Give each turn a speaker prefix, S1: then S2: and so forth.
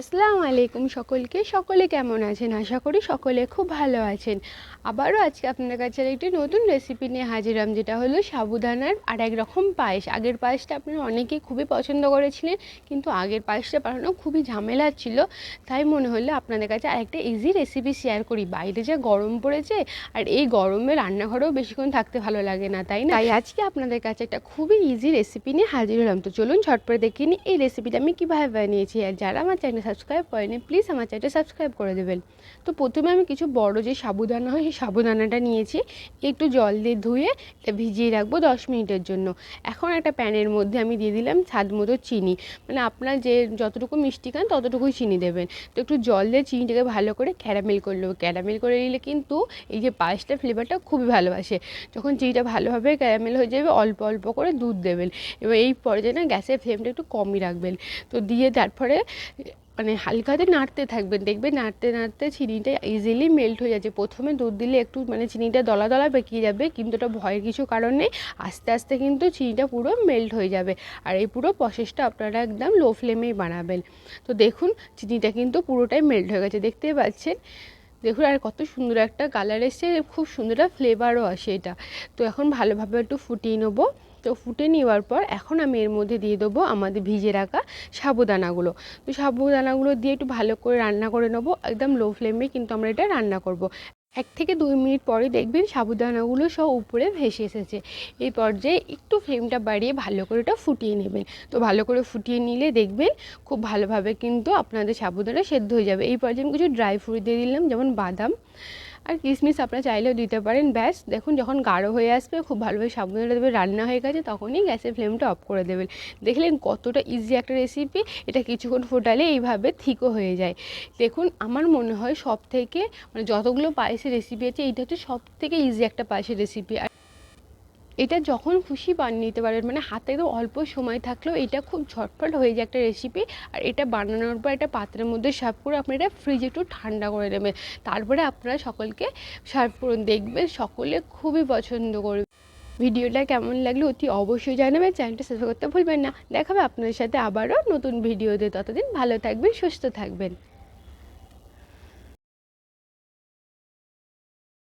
S1: আসসালামু আলাইকুম সকলকে। সকলে কেমন আছেন? আশা করি সকলে খুব ভালো আছেন। আবারও আজকে আপনাদের কাছে একটি নতুন রেসিপি নিয়ে হাজিরাম যেটা হলো সাবুদানার আর এক রকম পায়েস। আগের পায়েসটা আপনারা অনেকেই খুবই পছন্দ করেছিলেন, কিন্তু আগের পায়েসটা বানানো খুবই ঝামেলা ছিল। তাই মনে হলো আপনাদের কাছে আরেকটা ইজি রেসিপি শেয়ার করি। বাইরে যা গরম পড়েছে, আর এই গরমে রান্নাঘরেও বেশিক্ষণ থাকতে ভালো লাগে না, তাই না? তাই আজকে আপনাদের কাছে একটা খুবই ইজি রেসিপি নিয়ে হাজির হলাম। তো চলুন ঝটপট দেখে এই রেসিপিটা আমি কীভাবে বানিয়েছি। আর যারা আমার চ্যানেল সাবস্ক্রাইব করেনি প্লিজ আমার চ্যানেলটা সাবস্ক্রাইব করে দেবেন। তো প্রথমে আমি কিছু বড় যে সাবুদানা হয়, সেই সাবুদানাটা নিয়েছি, একটু জল দিয়ে ধুয়ে ভিজিয়ে রাখব দশ মিনিটের জন্য। এখন একটা প্যানের মধ্যে আমি দিয়ে দিলাম স্বাদ মতো চিনি। মানে আপনার যে যতটুকু মিষ্টি খান, ততটুকুই চিনি দেবেন। তো একটু জল দিয়ে চিনিটাকে ভালো করে ক্যারামেল করে নেব। ক্যারামেল করে নিলে কিন্তু এই যে পায়েসটা ফ্লেভারটা খুবই ভালোবাসে। যখন চিনিটা ভালোভাবে ক্যারামেল হয়ে যাবে, অল্প অল্প করে দুধ দেবেন। এবার এই পর্যায়ে না গ্যাসের ফ্লেমটা একটু কমই রাখবেন। তো দিয়ে তারপরে মানে হালকাতে নাড়তে থাকবেন, দেখবেন নাড়তে নাড়তে চিনিটা ইজিলি মেল্ট হয়ে যাচ্ছে। প্রথমে দুধ দিলে একটু মানে চিনিটা দলা দলা বেঁকিয়ে যাবে, কিন্তু ওটা ভয়ের কিছু কারণ নেই। আস্তে আস্তে কিন্তু চিনিটা পুরো মেল্ট হয়ে যাবে। আর এই পুরো প্রসেসটা আপনারা একদম লো ফ্লেমেই বানাবেন। তো দেখুন, চিনিটা কিন্তু পুরোটাই মেল্ট হয়ে গেছে। দেখতেই পাচ্ছেন? দেখুন, আর কত সুন্দর একটা কালার এসছে। খুব সুন্দর ফ্লেভারও আসে এটা। তো এখন ভালোভাবে একটু ফুটিয়ে নেব। তো ফুটে নেওয়ার পর এখন আমি এর মধ্যে দিয়ে দেবো আমাদের ভিজে রাখা সাবুদানাগুলো। তো সাবুদানাগুলো দিয়ে একটু ভালো করে রান্না করে নেব, একদম লো ফ্লেমে কিন্তু আমরা এটা রান্না করব। এক থেকে দুই মিনিট পরে দেখবেন সাবুদানাগুলো সব উপরে ভেসে এসেছে। এই পর্যায়ে একটু ফ্লেমটা বাড়িয়ে ভালো করে ওটা ফুটিয়ে নেবেন। তো ভালো করে ফুটিয়ে নিলে দেখবেন খুব ভালোভাবে কিন্তু আপনাদের সাবুদানা সেদ্ধ হয়ে যাবে। এই পর্যায়ে আমি কিছু ড্রাই ফ্রুট দিয়ে দিলাম, যেমন বাদাম। আর কিশমিশ আপনারা চাইলেও দিতে পারেন। ব্যাস, দেখুন যখন গাঢ় হয়ে আসবে, খুব ভালোভাবে সাবধানে দেবে রান্না হয়ে গেছে, তখনই গ্যাসের ফ্লেমটা অফ করে দেবেন। দেখলেন কতটা ইজি একটা রেসিপি এটা কিছুক্ষণ ফোটালে এইভাবে থিকও হয়ে যায়। দেখুন, আমার মনে হয় সব থেকে মানে যতগুলো পায়েসের রেসিপি আছে, এইটা হচ্ছে সব থেকে ইজি একটা পায়েসের রেসিপি এটা যখন খুশি বানিয়ে নিতে পারবেন মানে হাতে তো অল্প সময় থাকলেও এটা খুব ঝটফট হয়ে যায় একটা রেসিপি আর এটা বানানোর পর একটা পাত্রের মধ্যে সার্ভ করে আপনি এটা ফ্রিজে একটু ঠান্ডা করে নেবেন। তারপরে আপনারা সকলকে সার্ভ করুন দেখবেন, সকলে খুবই পছন্দ করবে। ভিডিওটা কেমন লাগল অতি অবশ্যই জানাবেন, চ্যানেলটা সাবস্ক্রাইব করতে ভুলবেন না। দেখাবে আপনাদের সাথে আবারও নতুন ভিডিওতে। ততদিন ভালো থাকবেন, সুস্থ থাকবেন।